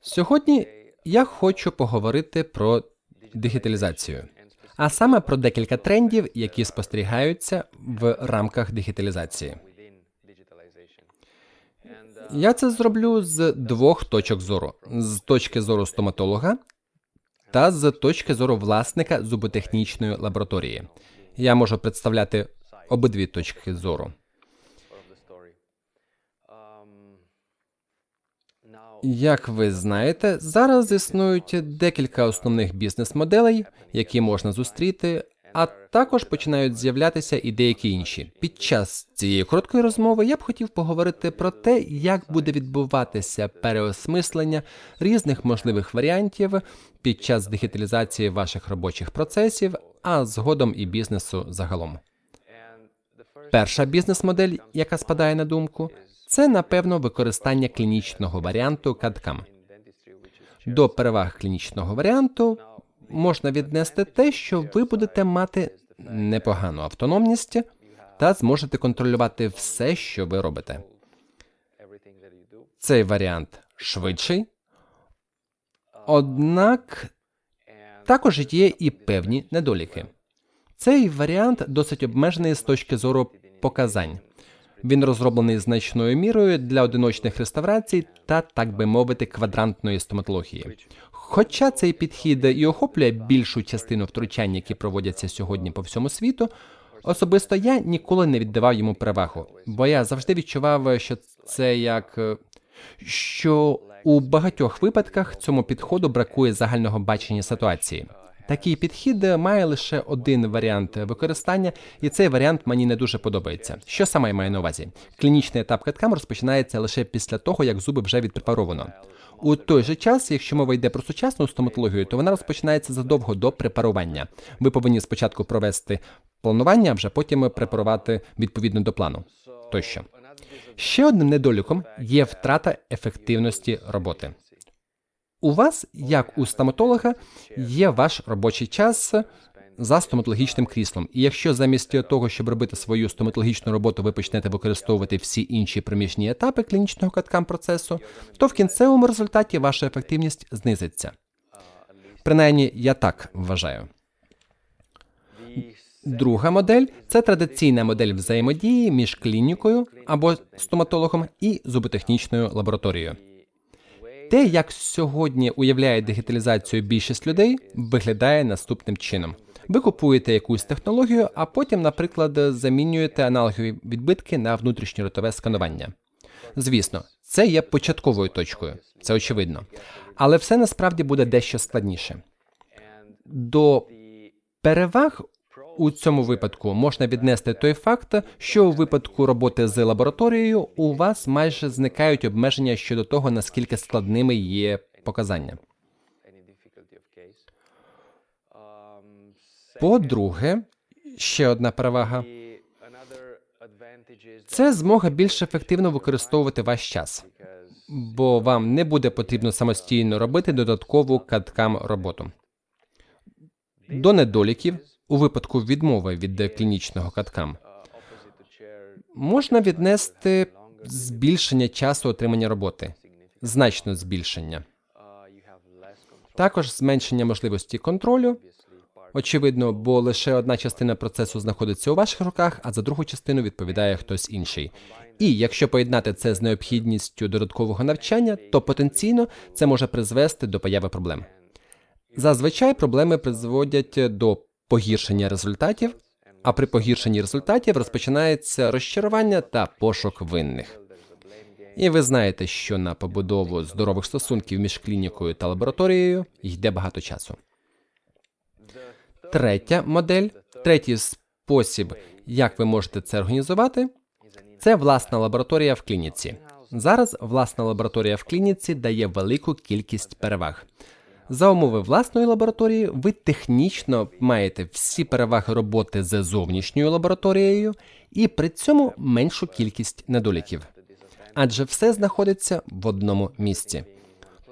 Сьогодні я хочу поговорити про дигіталізацію, а саме про декілька трендів, які спостерігаються в рамках дигіталізації. Я це зроблю з двох точок зору: з точки зору стоматолога та з точки зору власника зуботехнічної лабораторії. Я можу представляти обидві точки зору. Як ви знаєте, зараз існують декілька основних бізнес-моделей, які можна зустріти, а також починають з'являтися і деякі інші. Під час цієї короткої розмови я б хотів поговорити про те, як буде відбуватися переосмислення різних можливих варіантів під час дигіталізації ваших робочих процесів, а згодом і бізнесу загалом. Перша бізнес-модель, яка спадає на думку, це напевно використання клінічного варіанту CAD-CAM. До переваг клінічного варіанту можна віднести те, що ви будете мати непогану автономність та зможете контролювати все, що ви робите. Цей варіант швидший, однак також є і певні недоліки. Цей варіант досить обмежений з точки зору показань. Він розроблений значною мірою для одиночних реставрацій та, так би мовити, квадрантної стоматології. Хоча цей підхід і охоплює більшу частину втручань, які проводяться сьогодні по всьому світу, особисто я ніколи не віддавав йому перевагу, бо я завжди відчував, що це як е, що у багатьох випадках цьому підходу бракує загального бачення ситуації. Такий підхід має лише один варіант використання, і цей варіант мені не дуже подобається. Що саме я маю на увазі? Клінічний етап каткам розпочинається лише після того, як зуби вже відпрепаровано. У той же час, якщо мова йде про сучасну стоматологію, то вона розпочинається задовго до препарування. Ви повинні спочатку провести планування, а вже потім препарувати відповідно до плану. Тощо. Ще одним недоліком є втрата ефективності роботи. У вас, як у стоматолога, є ваш робочий час за стоматологічним кріслом. І якщо замість того, щоб робити свою стоматологічну роботу, ви почнете використовувати всі інші приміжні етапи клінічного каткам процесу, то в кінцевому результаті ваша ефективність знизиться. Принаймні, я так вважаю. Друга модель це традиційна модель взаємодії між клінікою або стоматологом і зуботехнічною лабораторією. Те, як сьогодні уявляє дигіталізацію більшість людей, виглядає наступним чином: ви купуєте якусь технологію, а потім, наприклад, замінюєте аналогові відбитки на внутрішньоротове сканування. Звісно, це є початковою точкою, це очевидно, але все насправді буде дещо складніше. До переваг у цьому випадку можна віднести той факт, що у випадку роботи з лабораторією у вас майже зникають обмеження щодо того, наскільки складними є показання. По-друге, ще одна перевага це змога більш ефективно використовувати ваш час, бо вам не буде потрібно самостійно робити додаткову каткам роботу. До недоліків у випадку відмови від клінічного каткам можна віднести збільшення часу отримання роботи, значно збільшення, також зменшення можливості контролю. Очевидно, бо лише одна частина процесу знаходиться у ваших руках, а за другу частину відповідає хтось інший. І якщо поєднати це з необхідністю додаткового навчання, то потенційно це може призвести до появи проблем. Зазвичай проблеми призводять до погіршення результатів, а при погіршенні результатів розпочинається розчарування та пошук винних. І ви знаєте, що на побудову здорових стосунків між клінікою та лабораторією йде багато часу. Третя модель, третій спосіб, як ви можете це організувати, це власна лабораторія в клініці. Зараз власна лабораторія в клініці дає велику кількість переваг. За умови власної лабораторії, ви технічно маєте всі переваги роботи з зовнішньою лабораторією і при цьому меншу кількість недоліків, адже все знаходиться в одному місці.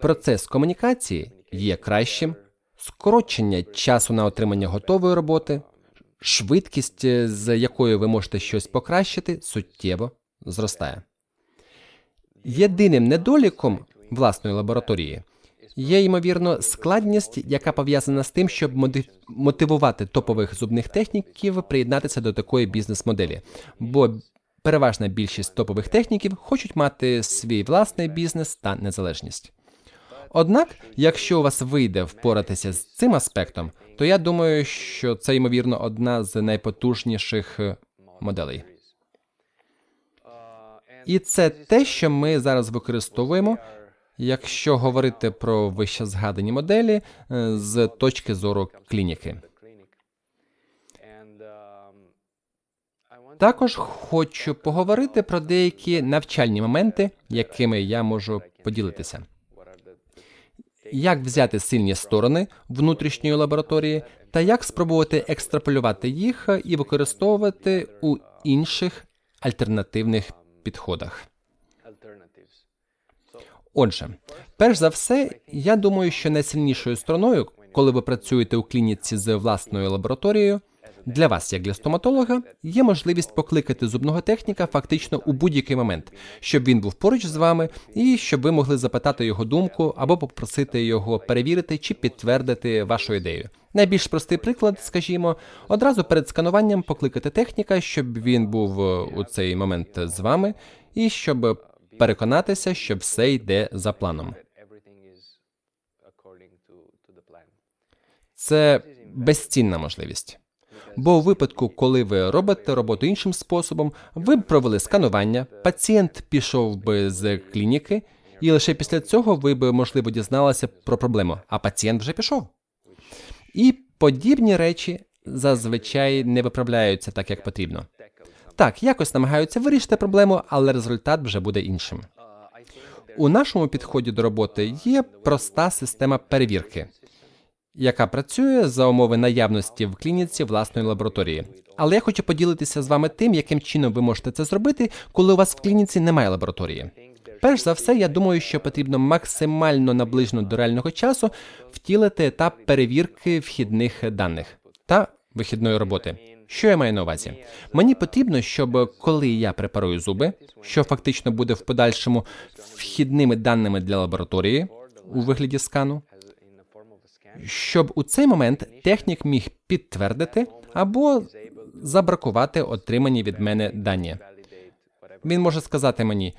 Процес комунікації є кращим, скорочення часу на отримання готової роботи, швидкість, з якою ви можете щось покращити, суттєво зростає. Єдиним недоліком власної лабораторії. Є ймовірно складність, яка пов'язана з тим, щоб мотивувати топових зубних техніків приєднатися до такої бізнес-моделі. Бо переважна більшість топових техніків хочуть мати свій власний бізнес та незалежність. Однак, якщо у вас вийде впоратися з цим аспектом, то я думаю, що це ймовірно одна з найпотужніших е, моделей. І це те, що ми зараз використовуємо, якщо говорити про вище згадані моделі е, з точки зору клініки. Також хочу поговорити про деякі навчальні моменти, якими я можу поділитися. Як взяти сильні сторони внутрішньої лабораторії, та як спробувати екстраполювати їх і використовувати у інших альтернативних підходах. Отже, перш за все, я думаю, що найсильнішою стороною, коли ви працюєте у клініці з власною лабораторією, для вас, як для стоматолога, є можливість покликати зубного техніка фактично у будь-який момент, щоб він був поруч з вами, і щоб ви могли запитати його думку або попросити його перевірити чи підтвердити вашу ідею. Найбільш простий приклад, скажімо, одразу перед скануванням покликати техніка, щоб він був е, у цей момент з вами, і щоб переконатися, що все йде за планом. Це безцінна можливість. Бо у випадку, коли ви робите роботу іншим способом, ви б провели сканування, пацієнт пішов би з клініки, і лише після цього ви б, можливо, дізналися про проблему, а пацієнт вже пішов. І подібні речі зазвичай не виправляються так, як потрібно. Так, якось намагаються вирішити проблему, але результат вже буде іншим. У нашому підході до роботи є проста система перевірки, яка працює за умови наявності в клініці власної лабораторії. Але я хочу поділитися з вами тим, яким чином ви можете це зробити, коли у вас в клініці немає лабораторії. Перш за все, я думаю, що потрібно максимально наближено до реального часу втілити етап перевірки вхідних даних та вихідної роботи. Що я маю на увазі? Мені потрібно, щоб коли я препарую зуби, що фактично буде в подальшому вхідними даними для лабораторії у вигляді скану, щоб у цей момент технік міг підтвердити або забракувати отримані від мене дані. Він може сказати мені: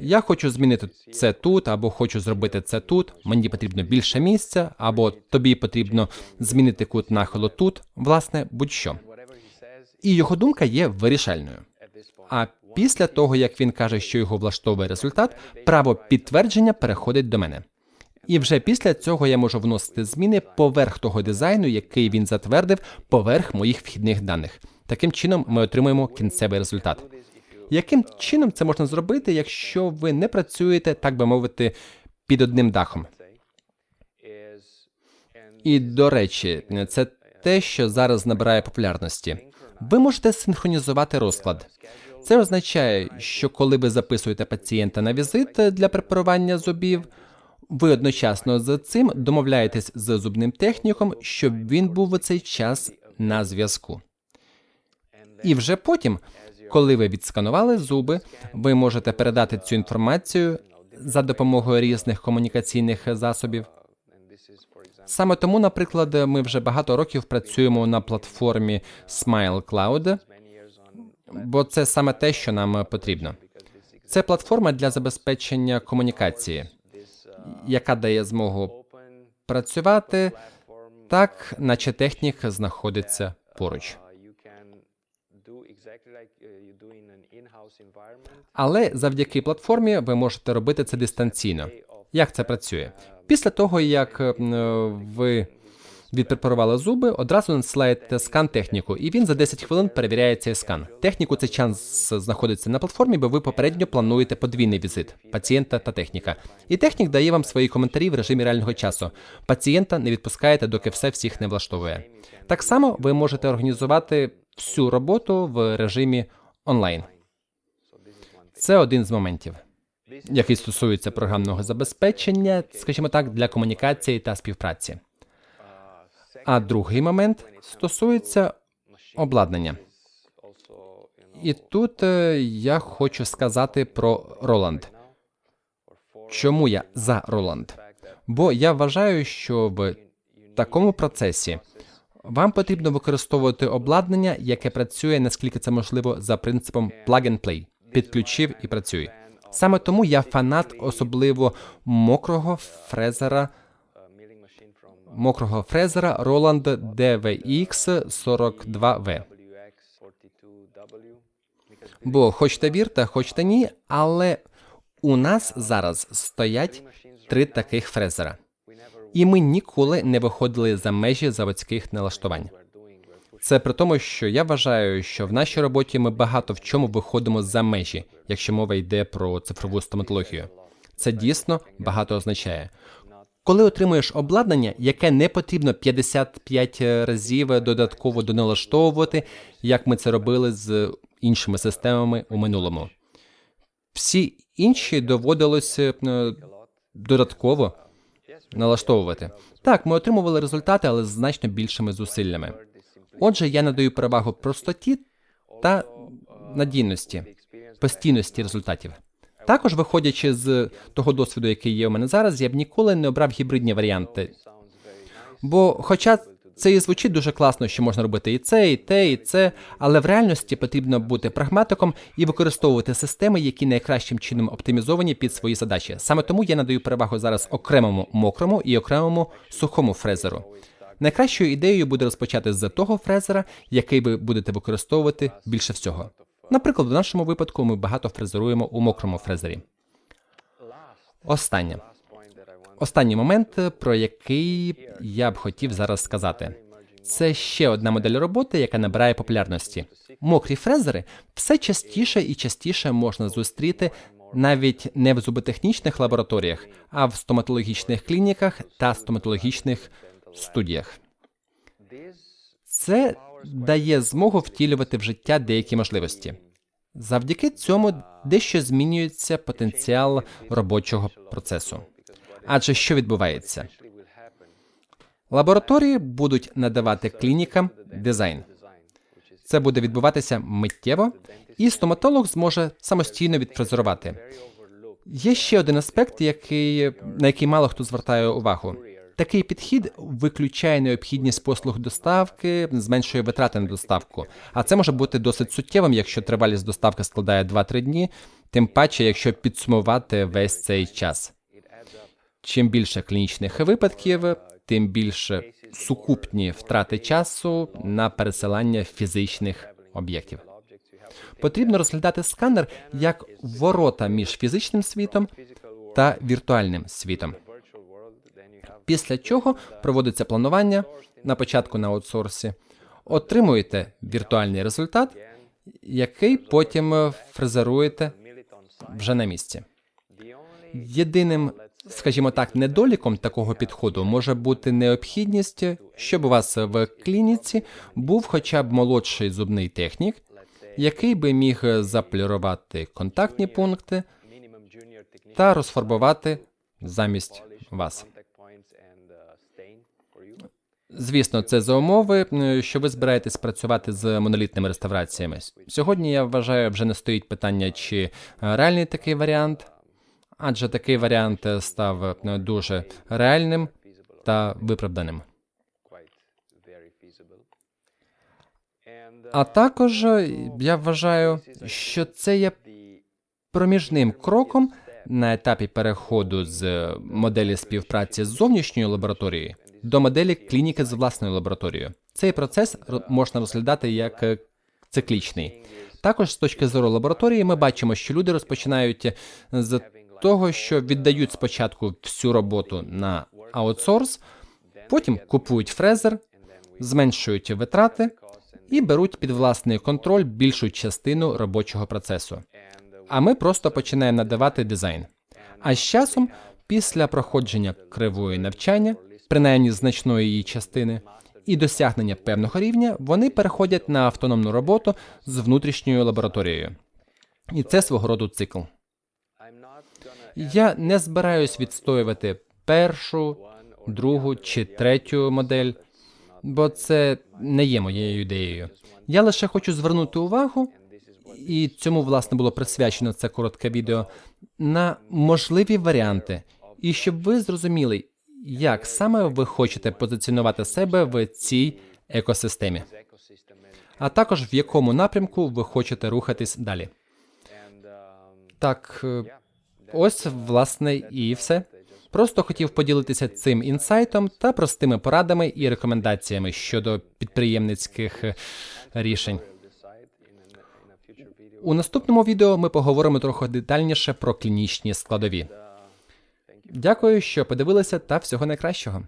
я хочу змінити це тут, або хочу зробити це тут. Мені потрібно більше місця, або тобі потрібно змінити кут нахилу тут, власне, будь-що. І його думка є вирішальною. А після того, як він каже, що його влаштовує результат, право підтвердження переходить до мене. І вже після цього я можу вносити зміни поверх того дизайну, який він затвердив, поверх моїх вхідних даних. Таким чином, ми отримуємо кінцевий результат. Яким чином це можна зробити, якщо ви не працюєте, так би мовити, під одним дахом? І до речі, це те, що зараз набирає популярності. Ви можете синхронізувати розклад. Це означає, що коли ви записуєте пацієнта на візит для препарування зубів, ви одночасно з цим домовляєтесь з зубним техніком, щоб він був у цей час на зв'язку. І вже потім, коли ви відсканували зуби, ви можете передати цю інформацію за допомогою різних комунікаційних засобів. Саме тому, наприклад, ми вже багато років працюємо на платформі Smile Cloud, бо це саме те, що нам потрібно. Це платформа для забезпечення комунікації, яка дає змогу працювати так, наче технік знаходиться поруч. Але завдяки платформі ви можете робити це дистанційно. Як це працює? Після того, як е, ви відпрепарували зуби, одразу надсилаєте скан техніку, і він за 10 хвилин перевіряє цей скан. Техніку цей час знаходиться на платформі, бо ви попередньо плануєте подвійний візит пацієнта та техніка. І технік дає вам свої коментарі в режимі реального часу. Пацієнта не відпускаєте, доки все всіх не влаштовує. Так само ви можете організувати всю роботу в режимі онлайн. Це один з моментів, який стосується програмного забезпечення, скажімо так, для комунікації та співпраці. А другий момент стосується обладнання. І тут е, я хочу сказати про Roland. Чому я за Роланд? Бо я вважаю, що в такому процесі вам потрібно використовувати обладнання, яке працює наскільки це можливо за принципом plug and play. Підключив і працює. Саме тому я фанат особливо мокрого фрезера, мокрого фрезера Roland DVX 42V. Бо хочете вірте, хочете ні, але у нас зараз стоять три таких фрезера, і ми ніколи не виходили за межі заводських налаштувань. Це при тому, що я вважаю, що в нашій роботі ми багато в чому виходимо за межі, якщо мова йде про цифрову стоматологію. Це дійсно багато означає. Коли отримуєш обладнання, яке не потрібно 55 разів додатково доналаштовувати, як ми це робили з іншими системами у минулому, всі інші доводилося е, додатково налаштовувати. Так, ми отримували результати, але з значно більшими зусиллями. Отже, я надаю перевагу простоті та надійності, постійності результатів. Також, виходячи з того досвіду, який є у мене зараз, я б ніколи не обрав гібридні варіанти. Бо, хоча це і звучить дуже класно, що можна робити і це, і те, і це, але в реальності потрібно бути прагматиком і використовувати системи, які найкращим чином оптимізовані під свої задачі. Саме тому я надаю перевагу зараз окремому мокрому і окремому сухому фрезеру. Найкращою ідеєю буде розпочати з того фрезера, який ви будете використовувати більше всього. Наприклад, в нашому випадку ми багато фрезеруємо у мокрому фрезері. Останнє. Останній момент, про який я б хотів зараз сказати, це ще одна модель роботи, яка набирає популярності. Мокрі фрезери все частіше і частіше можна зустріти навіть не в зуботехнічних лабораторіях, а в стоматологічних клініках та стоматологічних студіях. Це дає змогу втілювати в життя деякі можливості. Завдяки цьому дещо змінюється потенціал робочого процесу. Адже що відбувається? Лабораторії будуть надавати клінікам дизайн. Це буде відбуватися миттєво, і стоматолог зможе самостійно відфрезерувати. Є ще один аспект, який, на який мало хто звертає увагу. Такий підхід виключає необхідність послуг доставки, зменшує витрати на доставку. А це може бути досить суттєвим, якщо тривалість доставки складає 2-3 дні, тим паче, якщо підсумувати весь цей час. Чим більше клінічних випадків, тим більше сукупні втрати часу на пересилання фізичних об'єктів. Потрібно розглядати сканер як ворота між фізичним світом та віртуальним світом. Після чого проводиться планування на початку на аутсорсі, отримуєте віртуальний результат, який потім фрезеруєте вже на місці. Єдиним, скажімо так, недоліком такого підходу може бути необхідність, щоб у вас в клініці був хоча б молодший зубний технік, який би міг заполірувати контактні пункти та розфарбувати замість вас. Звісно, це за умови, що ви збираєтесь працювати з монолітними реставраціями. Сьогодні я вважаю, вже не стоїть питання, чи реальний такий варіант, адже такий варіант став дуже реальним та виправданим. А також я вважаю, що це є проміжним кроком на етапі переходу з моделі співпраці з зовнішньою лабораторією до моделі клініки з власною лабораторією. Цей процес можна розглядати як е, циклічний. Також з точки зору лабораторії ми бачимо, що люди розпочинають з того, що віддають спочатку всю роботу на аутсорс, потім купують фрезер, зменшують витрати і беруть під власний контроль більшу частину робочого процесу. А ми просто починаємо надавати дизайн. А з часом, після проходження кривої навчання, принаймні значної її частини, і досягнення певного рівня, вони переходять на автономну роботу з внутрішньою лабораторією. І це свого роду цикл. Я не збираюсь відстоювати першу, другу чи третю модель, бо це не є моєю ідеєю. Я лише хочу звернути увагу, і цьому власне було присвячено це коротке відео на можливі варіанти, і щоб ви зрозуміли, як саме ви хочете позиціонувати себе в цій екосистемі, а також в якому напрямку ви хочете рухатись далі. Так, е, ось власне і все. Просто хотів поділитися цим інсайтом та простими порадами і рекомендаціями щодо підприємницьких е, рішень. У наступному відео ми поговоримо трохи детальніше про клінічні складові. Дякую, що подивилися, та всього найкращого.